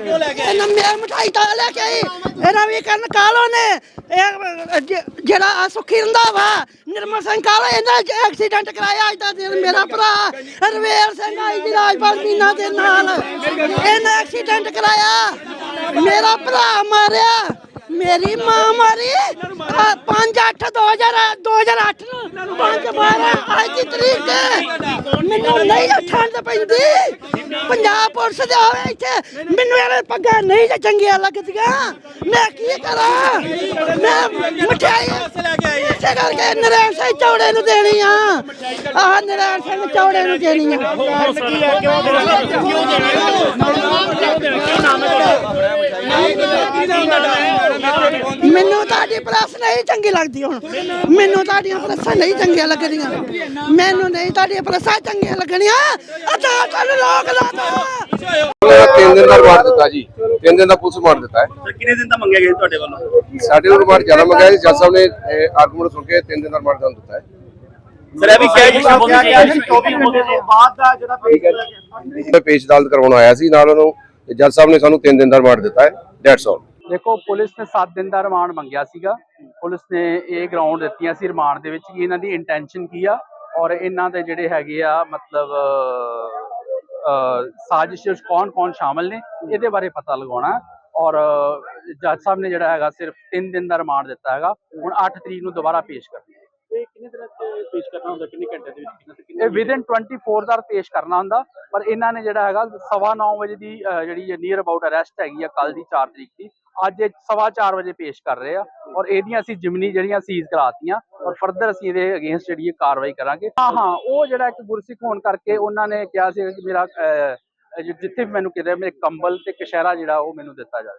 ਕਿਉਂ ਲੈ ਕੇ ਆਏ? ਇਹਨਾਂ ਮੈਂ ਮਠਾਈ ਤਾਂ ਲੈ ਕੇ ਆਈ। ਇਹਨਾਂ ਵੀ ਕਰਨ ਕਾਲੋ ਨੇ? ਇਹ ਜ- ਜਿਹੜਾ ਆ ਸੁਖੀ ਰੰਧਾਵਾ, ਨਿਰਮਲ ਸਿੰਘ ਕਾਲੋ ਇਹਨਾਂ ਚ ਐਕਸੀਡੈਂਟ ਕਰਾਇਆ ਅੱਜ ਦਾ ਦਿਨ, ਮੇਰਾ ਭਰਾ, ਰਵੇਲ ਸਿੰਘ ਆਈ ਜੀ ਰਾਜਪਾਲ ਮੀਨਾ ਦੇ ਨਾਲ। ਇਹਨੇ ਐਕਸੀਡੈਂਟ ਕਰਾਇਆ। ਮੇਰਾ ਭਰਾ ਮਾਰਿਆ। ਮੇਰੀ ਮਾਂ ਮਾਰੀ। 5 8 2000 2008 ਨੂੰ। 5 12 ਅੱਜ ਦੀ ਤਰੀਕ ਤੇ ਮੈਨੂੰ ਨਹੀਂ ਠੰਡ ਪੈਂਦੀ। ਪੰਜਾਬ ਪੁਲਿਸ ਦੇ ਆਵੇ ਇੱਥੇ। ਮੈਨੂੰ ਇਹ ਪੱਗਾਂ ਨਹੀਂ ਜੇ ਚੰਗੀਆਂ ਲੱਗਦੀਆਂ। ਮੈਂ ਕੀ ਕਰਾਂ? ਮੈਂ ਮਠਿਆਈ ਇਸੇ ਕਰਕੇ ਨਰੈਣ ਸਿੰਘ ਚੌੜੇ ਨੂੰ ਦੇਣੀ ਆ। ਆਹ ਨਰੈਣ ਸਿੰਘ ਚੌੜੇ ਨੂੰ ਦੇਣੀ ਆ। ਮੈਨੂੰ ਤੁਹਾਡੀ ਪ੍ਰੈਸ ਨਹੀਂ ਚੰਗੀ ਲੱਗਦੀ ਹੁਣ। ਮੈਨੂੰ ਤੁਹਾਡੀਆਂ ਪ੍ਰੈਸਾਂ ਨਹੀਂ ਚੰਗੀਆਂ ਲੱਗਦੀਆਂ। ਮੈਨੂੰ ਨਹੀਂ ਤੁਹਾਡੀਆਂ ਪ੍ਰੈਸਾਂ ਚੰਗੀਆਂ ਲੱਗਣੀਆਂ। ਅਦਾਲਤ ਨੂੰ ਲੋਕ ਲਾ ਦੋ ਤਿੰਨ ਦਿਨ ਦਾ ਰਿਮਾਂਡ ਦਿੱਤਾ ਜੀ। ਤਿੰਨ ਦਿਨ ਦਾ ਪੁਲਿਸ ਰਿਮਾਂਡ ਦਿੱਤਾ ਹੈ। ਸਰ ਕਿੰਨੇ ਦਿਨ ਦਾ ਮੰਗਿਆ ਗਿਆ ਜੀ ਤੁਹਾਡੇ ਵੱਲੋਂ? ਸਾਡੇ ਨੂੰ ਰਿਮਾਂਡ ਜ਼ਿਆਦਾ ਮੰਗਿਆ ਜੀ। ਜੱਜ ਸਾਹਿਬ ਨੇ ਆਰਗੂਮੈਂਟ ਸੁਣ ਕੇ ਤਿੰਨ ਦਿਨ ਦਾ ਰਿਮਾਂਡ ਦਿੱਤਾ ਹੈ। ਸਰ ਇਹ ਵੀ ਕਿਹਾ ਜੀ ਸ਼ਬਦ ਸੀ 24 ਮੁੱਦੇ ਤੋਂ ਬਾਅਦ ਦਾ ਜਿਹੜਾ ਪੇਸ਼ ਅਦਾਲਤ ਕਰਵਾਉਣ ਆਇਆ ਸੀ ਨਾਲ ਉਹਨੂੰ। ਜੱਜ ਸਾਹਿਬ ਨੇ ਸਾਨੂੰ ਤਿੰਨ ਦਿਨ ਦਾ ਰਿਮਾਂਡ ਦਿੱਤਾ ਹੈ। ਦੈਟਸ ਆਲ ਦੇਖੋ, ਪੁਲਿਸ ਨੇ 7 ਦਿਨ ਦਾ ਰਿਮਾਂਡ ਮੰਗਿਆ ਸੀਗਾ। ਪੁਲਿਸ ਨੇ ਇਹ ਗਰਾਊਂਡ ਦਿੱਤੀਆਂ ਸੀ ਰਿਮਾਂਡ ਦੇ ਵਿੱਚ ਕਿ ਇਹਨਾਂ ਦੀ ਇੰਟੈਂਸ਼ਨ ਕੀ ਆ ਔਰ ਇਹਨਾਂ ਦੇ ਜਿਹੜੇ ਹੈਗੇ ਆ, ਮਤਲਬ ਸਾਜ਼ਿਸ਼ ਵਿੱਚ ਕੌਣ ਕੌਣ ਸ਼ਾਮਲ ਨੇ, ਇਹਦੇ ਬਾਰੇ ਪਤਾ ਲਗਾਉਣਾ। ਔਰ ਜੱਜ ਸਾਹਿਬ ਨੇ ਜਿਹੜਾ ਹੈਗਾ, ਸਿਰਫ 3 ਦਿਨ ਦਾ ਰਿਮਾਂਡ ਦਿੱਤਾ ਹੈਗਾ। ਹੁਣ 8 ਤਰੀਕ ਨੂੰ ਦੁਬਾਰਾ ਪੇਸ਼ ਕਰਨਾ। ਇਹ ਕਿੰਨੇ ਦਿਨਾਂ ਚ ਪੇਸ਼ ਕਰਨਾ ਹੁੰਦਾ? ਕਿੰਨੇ ਘੰਟੇ ਦੇ ਵਿੱਚ ਕਿੰਨੇ ਕਿੰਨੇ ਇਹ ਵਿਦਿਨ 24 ਦਾ ਪੇਸ਼ ਕਰਨਾ ਹੁੰਦਾ ਪਰ ਇਹਨਾਂ ਨੇ ਜਿਹੜਾ ਹੈਗਾ ਸਵਾ ਨੌ ਵਜੇ ਦੀ ਅਹ, ਜਿਹੜੀ ਨੀਅਰ ਅਬਾਊਟ ਅਰੈਸਟ ਹੈਗੀ ਆ ਕੱਲ ਦੀ 4 ਤਰੀਕ ਦੀ ਅੱਜ ਇਹ ਸਵਾ 4 ਵਜੇ ਪੇਸ਼ ਕਰ ਰਹੇ ਆ ਔਰ ਇਹਦੀਆਂ ਅਸੀਂ ਜਿਮਨੀ ਜਿਹੜੀਆਂ ਸੀਜ਼ ਕਰਾਤੀਆਂ ਔਰ ਫਰਦਰ ਅਸੀਂ ਇਹਦੇ ਅਗੇਂਸਟ ਜਿਹੜੀ ਇਹ ਕਾਰਵਾਈ ਕਰਾਂਗੇ। ਹਾਂ ਹਾਂ ਉਹ ਜਿਹੜਾ ਇੱਕ ਗੁਰਸਿੱਖ ਹੋਣ ਕਰਕੇ ਉਹਨਾਂ ਨੇ ਕਿਹਾ ਸੀ ਕਿ ਮੇਰਾ ਅਹ, ਜਿ- ਜਿੱਥੇ ਵੀ ਮੈਨੂੰ ਕਿਤੇ ਮੇਰੇ ਕੰਬਲ ਤੇ ਕਸ਼ਹਿਰਾ ਜਿਹੜਾ ਉਹ ਮੈਨੂੰ ਦਿੱਤਾ ਜਾਵੇ।